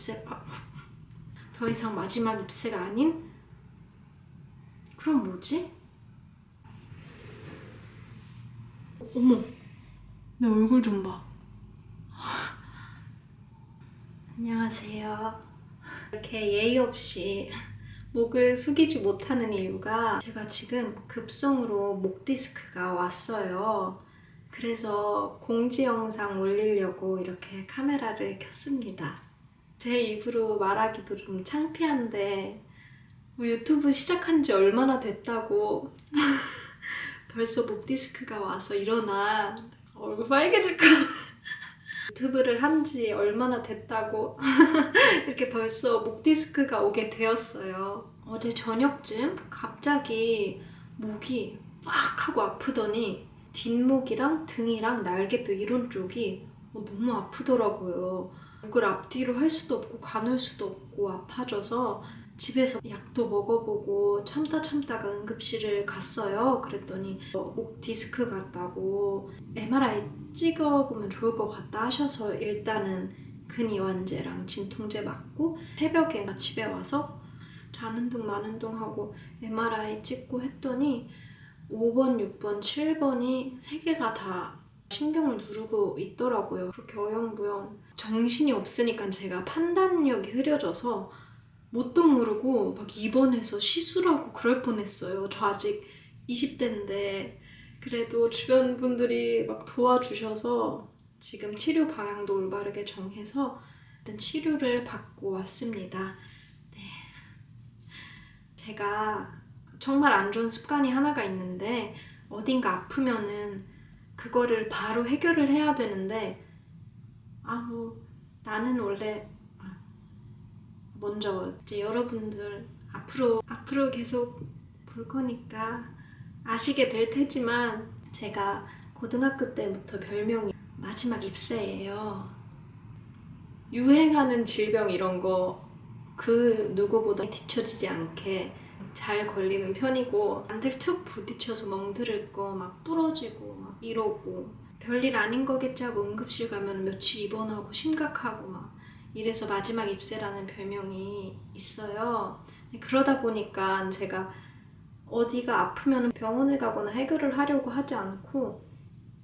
입새 아, 더 이상 마지막 입새가 아닌 그럼 뭐지? 어머 내 얼굴 좀 봐. 안녕하세요. 이렇게 예의 없이 목을 숙이지 못하는 이유가 제가 지금 급성으로 목 디스크가 왔어요. 그래서 공지 영상 올리려고 이렇게 카메라를 켰습니다. 제 입으로 말하기도 좀 창피한데 뭐 유튜브 시작한 지 얼마나 됐다고 벌써 목 디스크가 와서 일어나 얼굴 빨개질 거 유튜브를 한 지 얼마나 됐다고 이렇게 벌써 목 디스크가 오게 되었어요. 어제 저녁쯤 갑자기 목이 빡 하고 아프더니 뒷목이랑 등이랑 날개뼈 이런 쪽이 어, 너무 아프더라고요. 목을 앞뒤로 할 수도 없고 가눌 수도 없고 아파져서 집에서 약도 먹어보고 참다 참다가 응급실을 갔어요. 그랬더니 어, 목 디스크 같다고 MRI 찍어보면 좋을 것 같다 하셔서 일단은 근이완제랑 진통제 맞고 새벽에 집에 와서 자는 둥 마는 둥 하고 MRI 찍고 했더니 5번, 6번, 7번이 세 개가 다 신경을 누르고 있더라고요. 그렇게 어영부영 정신이 없으니까 제가 판단력이 흐려져서 뭣도 모르고 막 입원해서 시술하고 그럴 뻔했어요. 저 아직 20대인데 그래도 주변 분들이 막 도와주셔서 지금 치료 방향도 올바르게 정해서 일단 치료를 받고 왔습니다. 네. 제가 정말 안 좋은 습관이 하나가 있는데 어딘가 아프면은 그거를 바로 해결을 해야 되는데 아 뭐 나는 원래 아, 먼저 이제 여러분들 앞으로 앞으로 계속 볼 거니까 아시게 될 테지만 제가 고등학교 때부터 별명이 마지막 입새예요. 유행하는 질병 이런 거 그 누구보다 뒤처지지 않게 잘 걸리는 편이고 남들 툭 부딪혀서 멍들을 거 막 부러지고 막 이러고 별일 아닌 거겠지 하고 응급실 가면 며칠 입원하고 심각하고 막 이래서 마지막 입새라는 별명이 있어요. 그러다 보니까 제가 어디가 아프면 병원을 가거나 해결을 하려고 하지 않고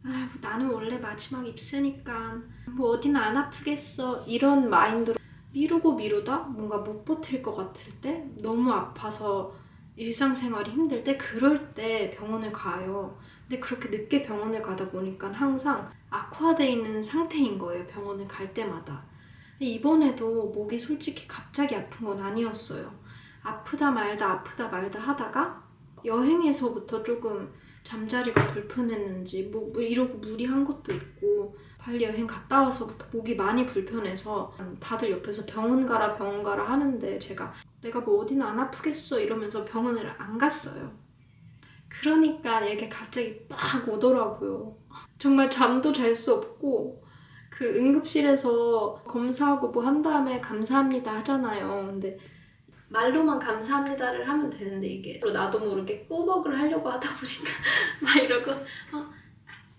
아, 뭐 나는 원래 마지막 입새니까 뭐 어디는 안 아프겠어 이런 마인드로 미루고 미루다 뭔가 못 버틸 것 같을 때 너무 아파서 일상생활이 힘들 때 그럴 때 병원을 가요. 근데 그렇게 늦게 병원을 가다 보니까 항상 악화돼 있는 상태인 거예요. 병원을 갈 때마다. 이번에도 목이 솔직히 갑자기 아픈 건 아니었어요. 아프다 말다 아프다 말다 하다가 여행에서부터 조금 잠자리가 불편했는지 뭐, 뭐 이러고 무리한 것도 있고 발리 여행 갔다 와서부터 목이 많이 불편해서 다들 옆에서 병원 가라 병원 가라 하는데 제가 내가 뭐 어디는 안 아프겠어 이러면서 병원을 안 갔어요. 그러니까 이렇게 갑자기 빡 오더라고요. 정말 잠도 잘 수 없고 그 응급실에서 검사하고 뭐 한 다음에 감사합니다 하잖아요. 근데 말로만 감사합니다를 하면 되는데 이게 나도 모르게 꾸벅을 하려고 하다 보니까 막 이러고 어,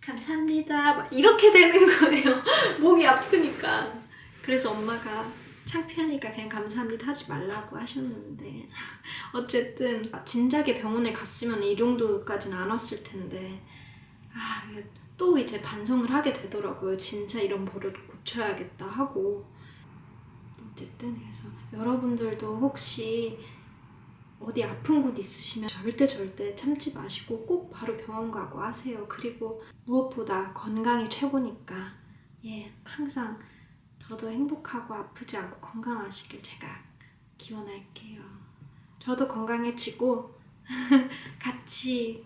감사합니다 막 이렇게 되는 거예요. 목이 아프니까. 그래서 엄마가 창피하니까 그냥 감사합니다 하지 말라고 하셨는데 어쨌든 진작에 병원에 갔으면 이 정도까지는 안 왔을 텐데 아, 또 이제 반성을 하게 되더라고요. 진짜 이런 버릇 고쳐야겠다 하고 어쨌든 그래서 여러분들도 혹시 어디 아픈 곳 있으시면 절대 절대 참지 마시고 꼭 바로 병원 가고 하세요. 그리고 무엇보다 건강이 최고니까 예 항상 더더 행복하고 아프지 않고 건강하시길 제가 기원할게요. 저도 건강해지고 같이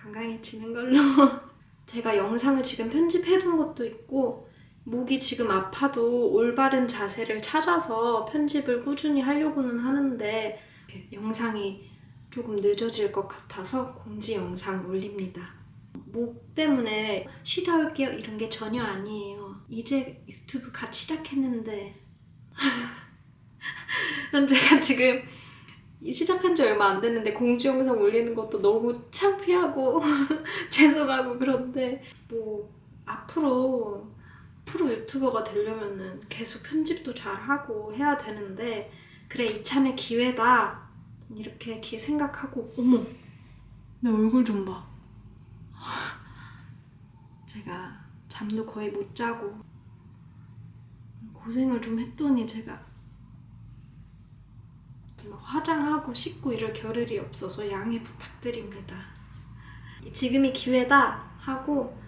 건강해지는 걸로 제가 영상을 지금 편집해둔 것도 있고 목이 지금 아파도 올바른 자세를 찾아서 편집을 꾸준히 하려고는 하는데 영상이 조금 늦어질 것 같아서 공지 영상 올립니다. 목 때문에 쉬다 올게요 이런 게 전혀 아니에요. 이제 유튜브 같이 시작했는데 난 제가 지금 시작한 지 얼마 안 됐는데 공지 영상 올리는 것도 너무 창피하고 죄송하고 그런데 뭐 앞으로 프로 유튜버가 되려면은 계속 편집도 잘 하고 해야 되는데 그래 이참에 기회다 이렇게 기- 생각하고 어머 내 얼굴 좀 봐. 제가 잠도 거의 못 자고 고생을 좀 했더니 제가 막 화장하고 씻고 이럴 겨를이 없어서 양해 부탁드립니다. 지금이 기회다 하고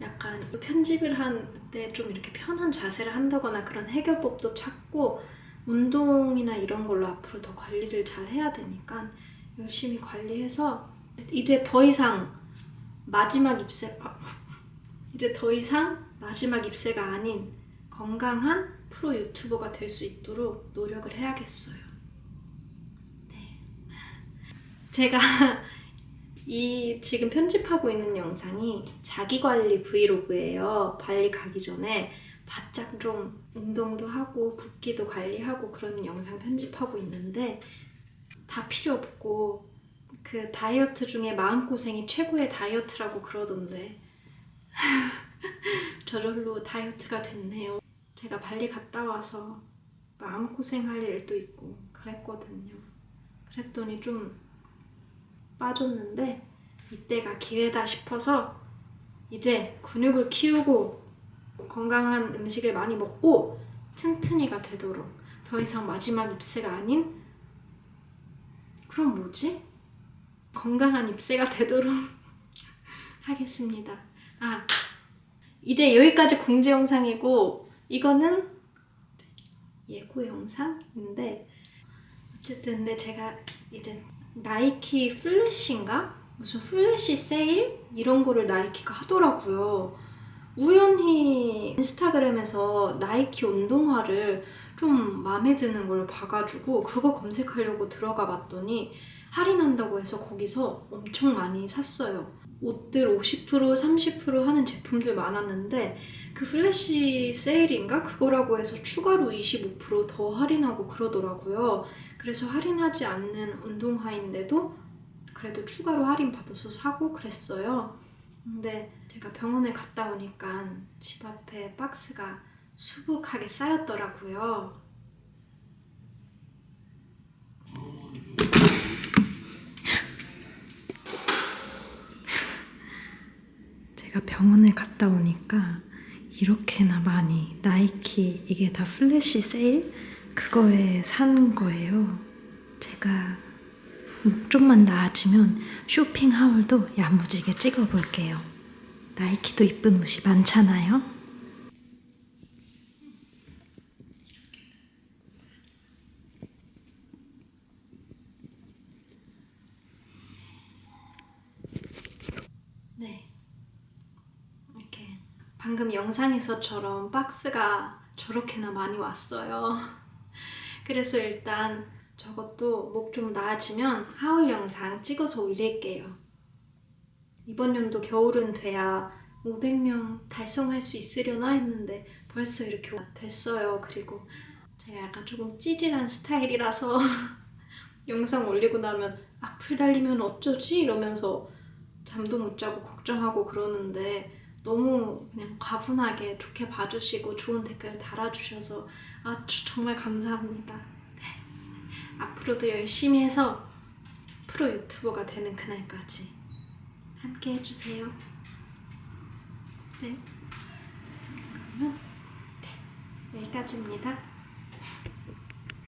약간 편집을 할 때 좀 이렇게 편한 자세를 한다거나 그런 해결법도 찾고 운동이나 이런 걸로 앞으로 더 관리를 잘 해야 되니까 열심히 관리해서 이제 더 이상 마지막 입새 아, 이제 더 이상 마지막 입새가 아닌 건강한 프로 유튜버가 될 수 있도록 노력을 해야겠어요. 네. 제가 이 지금 편집하고 있는 영상이 자기 관리 브이로그예요. 발리 가기 전에 바짝 좀 운동도 하고 붓기도 관리하고 그런 영상 편집하고 있는데 다 필요 없고 그 다이어트 중에 마음고생이 최고의 다이어트라고 그러던데 저절로 다이어트가 됐네요. 제가 발리 갔다 와서 마음고생할 일도 있고 그랬거든요. 그랬더니 좀 빠졌는데 이때가 기회다 싶어서 이제 근육을 키우고 건강한 음식을 많이 먹고 튼튼이가 되도록 더 이상 마지막 입새가 아닌 그럼 뭐지? 건강한 입새가 되도록 하겠습니다. 아 이제 여기까지 공지 영상이고 이거는 예고 영상인데 어쨌든 근데 제가 이제 나이키 플래시인가 무슨 플래시 세일 이런 거를 나이키가 하더라고요. 우연히 인스타그램에서 나이키 운동화를 좀 마음에 드는 걸 봐가지고 그거 검색하려고 들어가 봤더니 할인한다고 해서 거기서 엄청 많이 샀어요. 옷들 50% 30% 하는 제품들 많았는데 그 플래시 세일인가 그거라고 해서 추가로 25%더 할인하고 그러더라고요. 그래서 할인하지 않는 운동화인데도 그래도 추가로 할인 받아서 사고 그랬어요. 근데 제가 병원에 갔다 오니까 집 앞에 박스가 수북하게 쌓였더라고요. 제가 병원에 갔다 오니까 이렇게나 많이 나이키 이게 다 플래시 세일 그거에 산 거예요. 제가 목 좀만 나아지면 쇼핑 하울도 야무지게 찍어볼게요. 나이키도 이쁜 옷이 많잖아요. 네. 이렇게 방금 영상에서처럼 박스가 저렇게나 많이 왔어요. 그래서 일단 저것도 목 좀 나아지면 하울 영상 찍어서 올릴게요. 이번 연도 겨울은 돼야 500명 달성할 수 있으려나 했는데 벌써 이렇게 됐어요. 그리고 제가 약간 조금 찌질한 스타일이라서 영상 올리고 나면 악플 달리면 어쩌지? 이러면서 잠도 못 자고 걱정하고 그러는데 너무 그냥 과분하게 좋게 봐주시고 좋은 댓글 달아주셔서 아 저- 정말 감사합니다. 네. 앞으로도 열심히 해서 프로 유튜버가 되는 그날까지 함께 해주세요. 네. 그러면 네 여기까지입니다.